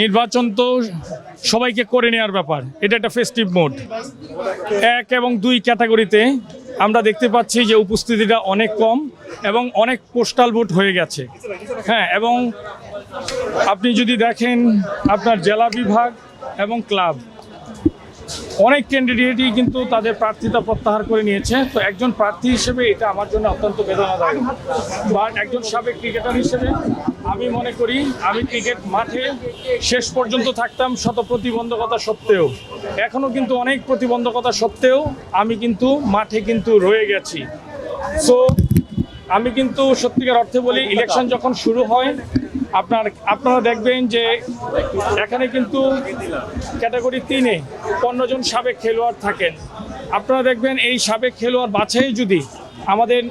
নির্বাচন তো সবাইকে করে নেওয়ার ব্যাপার। এটা একটা ফেস্টিভ মোড এক এবং দুই ক্যাটাগরিতে আমরা দেখতে পাচ্ছি যে উপস্থিতিটা অনেক কম এবং অনেক পোস্টাল ভোট হয়ে গেছে। হ্যাঁ এবং আপনি যদি দেখেন আপনার জেলা বিভাগ এবং ক্লাব অনেক ক্যান্ডিডেটই কিন্তু তাদের প্রার্থিতা প্রত্যাহার করে নিয়েছে। তো একজন প্রার্থী হিসেবে এটা আমার জন্য অত্যন্ত বেদনাদায়ক। বাট একজন সাবেক ক্রিকেটার হিসেবে আমি মনে করি আমি ক্রিকেট মাঠে শেষ পর্যন্ত থাকতাম শত প্রতিবন্ধকতা সত্ত্বেও। এখনও কিন্তু অনেক প্রতিবন্ধকতা সত্ত্বেও আমি কিন্তু মাঠে কিন্তু রয়ে গেছি। সো আমি কিন্তু সত্যিকার অর্থে বলি ইলেকশন যখন শুরু হয়, আপনার, আপনারা দেখবেন যে এখানে কিন্তু ক্যাটাগরি তিনে পনেরো জন সাবেক খেলোয়াড় থাকেন। আপনারা দেখবেন এই সাবেক খেলোয়াড় বাছাই যদি আমাদের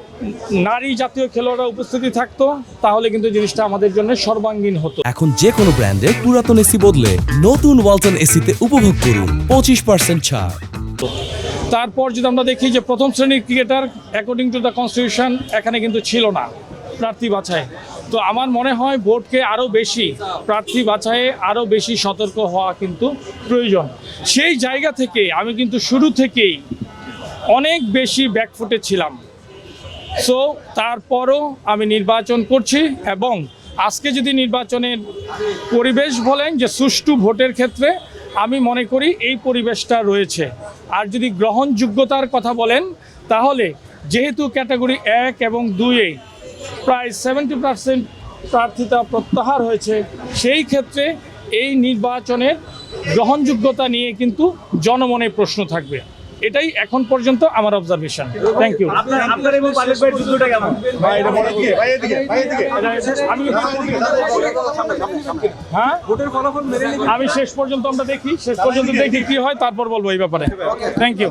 নারী জাতীয় খেলোয়াড়রা উপস্থিতি থাকতো, তাহলে কিন্তু জিনিসটা আমাদের জন্য সর্বাঙ্গীন হতো। এখন যে কোনো ব্র্যান্ডের পুরাতন এসি বদলে নতুন ওয়ালটন এসিতে উপভোগ করুন পঁচিশ পার্সেন্ট ছাড়। তারপর যদি আমরা দেখি যে প্রথম শ্রেণির cricketer according to the constitution এখানে কিন্তু ছিল না, প্রার্থী বাছাই। তো আমার মনে হয় ভোটকে আরও বেশি, প্রার্থী বাছাইয়ে আরও বেশি সতর্ক হওয়া কিন্তু প্রয়োজন। সেই জায়গা থেকে আমি কিন্তু শুরু থেকেই অনেক বেশি ব্যাকফুটে ছিলাম। সো তারপরও আমি নির্বাচন করছি এবং আজকে যদি নির্বাচনের পরিবেশ বলেন যে সুষ্ঠু ভোটের ক্ষেত্রে, আমি মনে করি এই পরিবেশটা রয়েছে। আর যদি গ্রহণযোগ্যতার কথা বলেন, তাহলে যেহেতু ক্যাটাগরি এক এবং দুইয়ে প্রায় সেভেন্টি পার্সেন্ট প্রার্থিতা প্রত্যাহার হয়েছে, সেই ক্ষেত্রে এই নির্বাচনের গ্রহণযোগ্যতা নিয়ে কিন্তু জনমনে প্রশ্ন থাকবে। এটাই এখন পর্যন্ত আমার অবজারভেশন থ্যাংক ইউ হ্যাঁ? আমি শেষ পর্যন্ত আমরা দেখি শেষ পর্যন্ত দেখি কি হয় তারপর বলব এই ব্যাপারে। Thank you